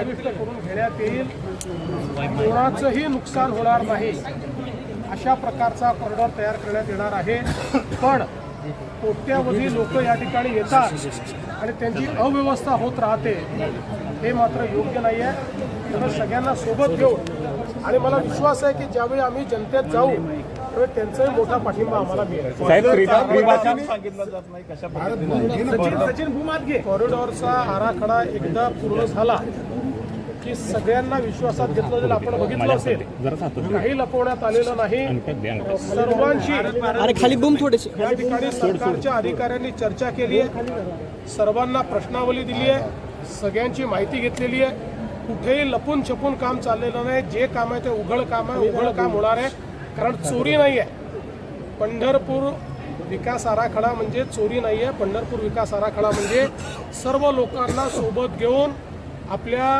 समाविष्ट करून घेण्यात येईल. कोणाचंही नुकसान होणार नाही. अशा प्रकारचा कॉरिडॉर तयार करण्यात येणार आहे. पण कोट्यावधी लोक या ठिकाणी येतात आणि त्यांची अव्यवस्था होत राहते हे मात्र योग्य नाही आहे त्यामुळे सगळ्यांना सोबत घेऊन आणि मला विश्वास आहे की ज्यावेळी आम्ही जनतेत जाऊ त्यावेळी त्यांचाही मोठा पाठिंबा आम्हाला मिळेल. सचिन भूमात घे. कॉरिडॉरचा आराखडा एकदा पूर्ण झाला. की सगळ्यांना विश्वासात घेतलं जाईल आपण बघितलं असेल काही लपवण्यात आलेलं नाही. सर्वांशी अरे खाली बूम थोडेसे. या ठिकाणी सरकारच्या अधिकाऱ्यांनी चर्चा केली आहे. सर्वांना प्रश्नावली दिली आहे. सगळ्यांची माहिती घेतलेली आहे. कुठेही लपून छपून काम चाललेलं नाही. जे काम आहे ते उघड काम आहे. उघड काम होणार आहे. कारण चोरी नाही आहे. पंढरपूर विकास आराखडा म्हणजे चोरी नाही आहे पंढरपूर विकास आराखडा म्हणजे सर्व लोकांना सोबत घेऊन आपल्या